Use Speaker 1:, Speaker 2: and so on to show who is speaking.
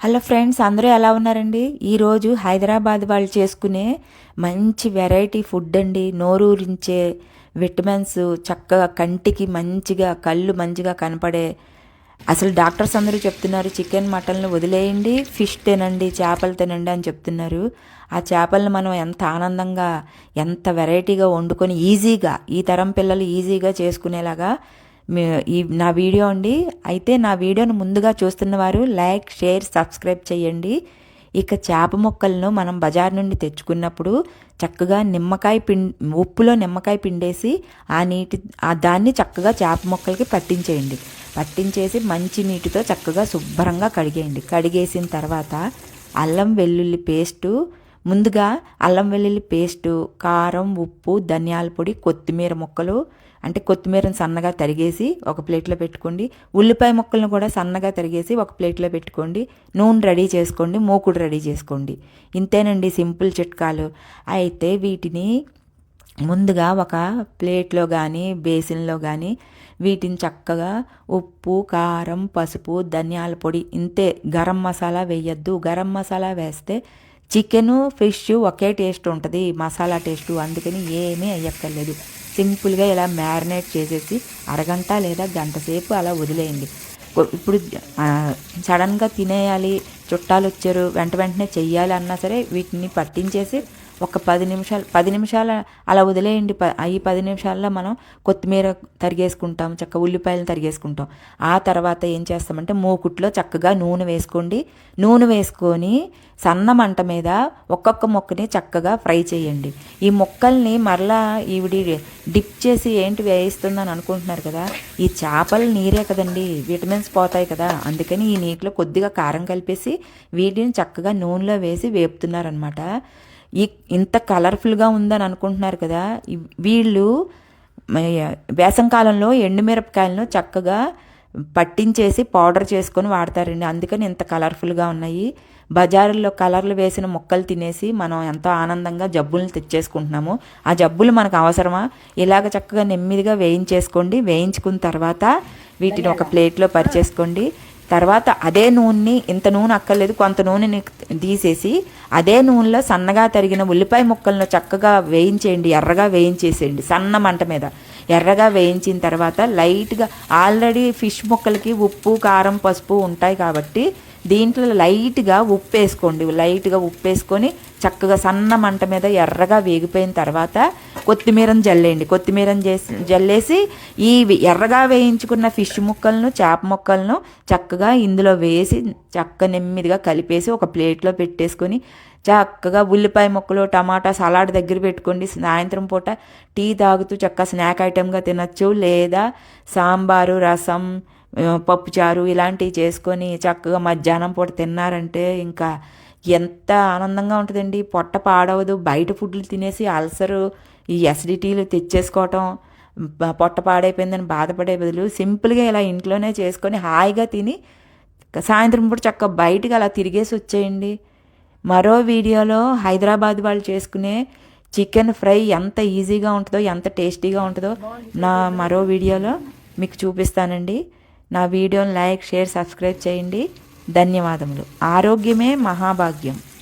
Speaker 1: Hello friends అందరూ ఎలా ఉన్నారండి? ఈరోజు హైదరాబాద్ వాళ్ళు చేసుకునే మంచి వెరైటీ ఫుడ్ అండి. నోరూరించే విటమిన్స్ చక్కగా కంటికి మంచిగా కళ్ళు మంచిగా కనపడే. అసలు డాక్టర్స్ అందరూ చెప్తున్నారు చికెన్ మటన్లు వదిలేయండి ఫిష్ తినండి చేపలు తినండి అని చెప్తున్నారు. ఆ చేపలను మనం ఎంత ఆనందంగా ఎంత వెరైటీగా వండుకొని ఈజీగా ఈ తరం పిల్లలు ఈజీగా చేసుకునేలాగా ఈ నా వీడియో అండి. అయితే నా వీడియోను ముందుగా చూస్తున్న వారు లైక్ షేర్ సబ్స్క్రైబ్ చేయండి. ఇక చేప మొక్కలను మనం బజార్ నుండి తెచ్చుకున్నప్పుడు చక్కగా నిమ్మకాయ పిం ఉప్పులో నిమ్మకాయ పిండేసి ఆ నీటి ఆ దాన్ని చక్కగా చేప మొక్కలకి పట్టించేయండి. పట్టించేసి మంచి నీటితో చక్కగా శుభ్రంగా కడిగేయండి. కడిగేసిన తర్వాత అల్లం వెల్లుల్లి పేస్టు ముందుగా అల్లం వెల్లుల్లి పేస్టు కారం ఉప్పు ధనియాల పొడి కొత్తిమీర ముక్కలు అంటే కొత్తిమీరను సన్నగా తరిగేసి ఒక ప్లేట్లో పెట్టుకోండి. ఉల్లిపాయ ముక్కలను కూడా సన్నగా తరిగేసి ఒక ప్లేట్లో పెట్టుకోండి. నూనె రెడీ చేసుకోండి మూకుడు రెడీ చేసుకోండి. ఇంతేనండి సింపుల్ చిట్కాలు. అయితే వీటిని ముందుగా ఒక ప్లేట్లో కానీ బేసిన్లో కానీ వీటిని చక్కగా ఉప్పు కారం పసుపు ధనియాల పొడి ఇంతే. గరం మసాలా వేయద్దు. గరం మసాలా వేస్తే చికెను ఫిష్ ఒకే టేస్ట్ ఉంటుంది మసాలా టేస్ట్ అందుకని ఏమీ అయ్యక్కర్లేదు. సింపుల్గా ఇలా మ్యారినేట్ చేసేసి అరగంట లేదా గంట సేపు అలా వదిలేయండి. ఇప్పుడు సడన్గా తినేయాలి చుట్టాలు వచ్చారు వెంట వెంటనే చెయ్యాలి అన్నా సరే వీటిని పట్టించేసి ఒక పది నిమిషాలు పది నిమిషాల అలా వదిలేయండి. ప ఈ పది నిమిషాల్లో మనం కొత్తిమీర తరిగేసుకుంటాం చక్క ఉల్లిపాయలు తరిగేసుకుంటాం. ఆ తర్వాత ఏం చేస్తామంటే మూకుట్లో చక్కగా నూనె వేసుకోండి. నూనె వేసుకొని సన్న మంట మీద ఒక్కొక్క మొక్కని చక్కగా ఫ్రై చేయండి. ఈ మొక్కల్ని మరలా ఈవిడి డిప్ చేసి ఏంటి వేయిస్తుందని అనుకుంటున్నారు కదా ఈ చేపలు నీరే కదండి విటమిన్స్ పోతాయి కదా అందుకని ఈ నీటిలో కొద్దిగా కారం కలిపేసి వీటిని చక్కగా నూనెలో వేసి వేపుతున్నారనమాట ఈ ఇంత కలర్ఫుల్గా ఉందని అనుకుంటున్నారు కదా వీళ్ళు వేసంకాలంలో ఎండుమిరపకాయలను చక్కగా పట్టించేసి పౌడర్ చేసుకొని వాడతారండి. అందుకని ఇంత కలర్ఫుల్గా ఉన్నాయి. బజారుల్లో కలర్లు వేసిన మొక్కలు తినేసి మనం ఎంతో ఆనందంగా జబ్బులను తెచ్చేసుకుంటున్నాము. ఆ జబ్బులు మనకు అవసరమా? ఇలాగ చక్కగా నెమ్మదిగా వేయించేసుకోండి. వేయించుకున్న తర్వాత వీటిని ఒక ప్లేట్లో పరిచేసుకోండి. తర్వాత అదే నూనెని ఇంత నూనె అక్కర్లేదు కొంత నూనెని తీసేసి అదే నూనెలో సన్నగా తరిగిన ఉల్లిపాయ ముక్కలను చక్కగా వేయించేయండి ఎర్రగా వేయించేసేయండి సన్న మంట మీద. ఎర్రగా వేయించిన తర్వాత లైట్గా ఆల్రెడీ ఫిష్ ముక్కలకి ఉప్పు కారం పసుపు ఉంటాయి కాబట్టి దీంట్లో లైట్గా ఉప్పు వేసుకోండి. లైట్గా ఉప్పు వేసుకొని చక్కగా సన్న మంట మీద ఎర్రగా వేగిపోయిన తర్వాత కొత్తిమీరను జల్లేయండి. కొత్తిమీరను చేసి జల్లేసి ఈ ఎర్రగా వేయించుకున్న ఫిష్ ముక్కలను చేప ముక్కలను చక్కగా ఇందులో వేసి చక్క నెమ్మదిగా కలిపేసి ఒక ప్లేట్లో పెట్టేసుకొని చక్కగా ఉల్లిపాయ ముక్కలు టమాటా సలాడ్ దగ్గర పెట్టుకోండి. సాయంత్రం పూట టీ తాగుతూ చక్కగా స్నాక్ ఐటెంగా తినచ్చు. లేదా సాంబారు రసం పప్పుచారు ఇలాంటివి చేసుకొని చక్కగా మధ్యాహ్నం పూట తిన్నారంటే ఇంకా ఎంత ఆనందంగా ఉంటుందండి. పొట్ట పాడవదు. బయట ఫుడ్లు తినేసి అల్సరు ఈ ఎసిడిటీలు తెచ్చేసుకోవటం పొట్ట పాడైపోయిందని బాధపడే బదులు సింపుల్గా ఇలా ఇంట్లోనే చేసుకొని హాయిగా తిని సాయంత్రం పూట చక్కగా బయటకు అలా తిరిగేసి వచ్చేయండి. మరో వీడియోలో హైదరాబాద్ వాళ్ళు చేసుకునే చికెన్ ఫ్రై ఎంత ఈజీగా ఉంటుందో ఎంత టేస్టీగా ఉంటుందో నా మరో వీడియోలో మీకు చూపిస్తానండి. నా వీడియోని లైక్ షేర్ సబ్స్క్రైబ్ చేయండి. ధన్యవాదములు. ఆరోగ్యమే మహాభాగ్యం.